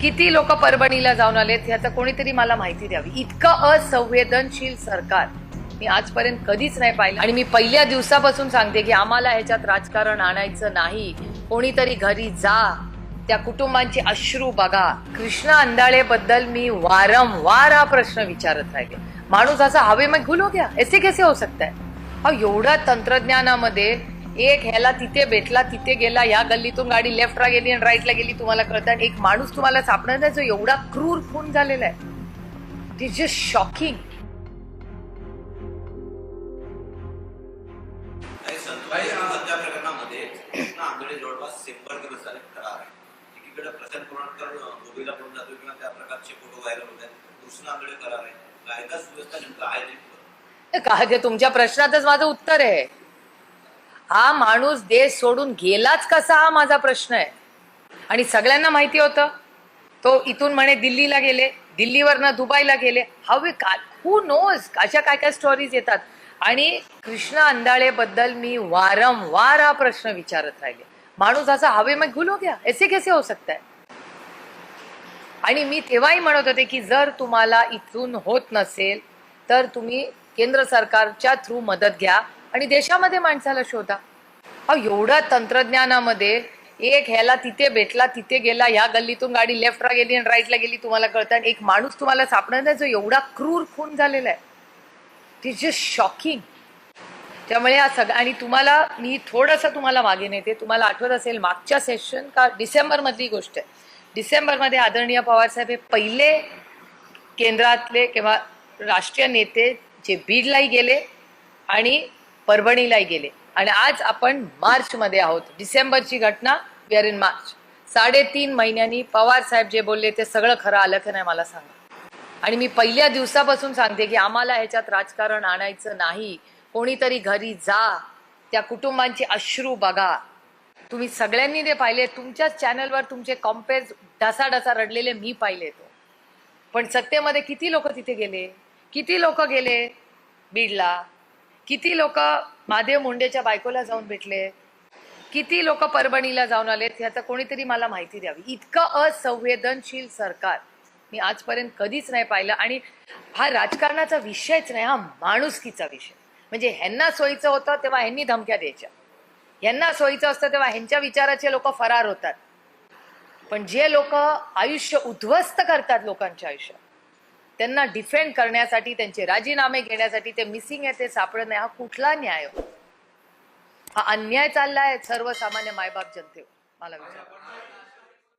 किती लोक परभणीला जाऊन आलेत ह्याचं कोणीतरी मला माहिती द्यावी. इतकं असंवेदनशील सरकार. मी आजपर्यंत कधीच नाही पाहिलं. आणि मी पहिल्या दिवसापासून सांगते की आम्हाला ह्याच्यात राजकारण आणायचं नाही. कोणीतरी घरी जा. त्या कुटुंबांचे अश्रू बघा. कृष्णा अंधाळे बद्दल मी वारंवार हा प्रश्न विचारत राहिले. माणूस असा हवे मग घुलो गया ऐसे कैसे हो सकता है? अहो एवढ्या तंत्रज्ञानामध्ये एक ह्याला तिथे भेटला तिथे गेला या गल्लीतून गाडी लेफ्टला गेली आणि राईटला गेली तुम्हाला कळतं. आणि एक माणूस तुम्हाला सापडणार नाही जो एवढा क्रूर खून झालेला आहे. इट इज जस्ट शॉकिंग ते तुमच्या प्रश्नातच माझं उत्तर आहे. हा माणूस देश सोडून गेलाच कसा हा माझा प्रश्न आहे. आणि सगळ्यांना माहिती होतं. तो इथून म्हणे दिल्लीला गेले दिल्लीवरनं दुबईला गेले. हवे का हू नोज अशा काय काय स्टोरीज येतात. आणि कृष्णा अंधाळेबद्दल मी वारंवार हा प्रश्न विचारत राहिले. माणूस असा हवे मग गुलो गया ऐसे कैसे हो सकता है? आणि मी तेव्हाही म्हणत होते की जर तुम्हाला इथून होत नसेल तर तुम्ही केंद्र सरकारच्या थ्रू मदत घ्या. आणि देशामध्ये माणसाला शोधा. अहो एवढ्या तंत्रज्ञानामध्ये एक ह्याला तिथे भेटला तिथे गेला ह्या गल्लीतून गाडी लेफ्टला गेली आणि राईटला गेली तुम्हाला कळतं. आणि एक माणूस तुम्हाला सापडणार नाही जो एवढा क्रूर खून झालेला आहे. इट जस्ट शॉकिंग त्यामुळे हा सगळं आणि तुम्हाला मी थोडंसं तुम्हाला मागे नेते. तुम्हाला आठवत असेल मागच्या सेशन का डिसेंबरमधली गोष्ट आहे. डिसेंबरमध्ये आदरणीय पवारसाहेब हे पहिले केंद्रातले किंवा राष्ट्रीय नेते जे बीडलाही गेले आणि परभणीलाही गेले. आणि आज आपण मार्चमध्ये आहोत. डिसेंबरची घटना वी आर इन मार्च साडेतीन महिन्यांनी पवार साहेब जे बोलले ते सगळं खरं आलं की नाही मला सांगा. आणि मी पहिल्या दिवसापासून सांगते की आम्हाला ह्याच्यात राजकारण आणायचं नाही. कोणीतरी घरी जा. त्या कुटुंबांचे अश्रू बघा. तुम्ही सगळ्यांनी ते पाहिले तुमच्याच चॅनलवर तुमचे कॉम्पेअर ढसाढसा रडलेले मी पाहिले तो. पण सत्तेमध्ये किती लोक तिथे गेले? किती लोक गेले? बीडला. किती लोक महादेव मुंडेच्या बायकोला जाऊन भेटले? किती लोक परभणीला जाऊन आलेत? ह्याचं कोणीतरी मला माहिती द्यावी. इतकं असंवेदनशील सरकार. मी आजपर्यंत कधीच नाही पाहिलं. आणि हा राजकारणाचा विषयच नाही हा माणुसकीचा विषय. म्हणजे ह्यांना सोयीचं होतं तेव्हा ह्यांनी धमक्या द्यायच्या. ह्यांना सोयीचं असतं तेव्हा ह्यांच्या विचाराचे लोक फरार होतात. पण जे लोक आयुष्य उद्ध्वस्त करतात लोकांच्या आयुष्यात त्यांना डिफेंड करण्यासाठी त्यांचे राजीनामे घेण्यासाठी ते मिसिंग आहे ते सापडत नाही. हा कुठला न्याय हो? हा अन्याय चाललाय सर्वसामान्य मायबाप जनतेवर मला विचार.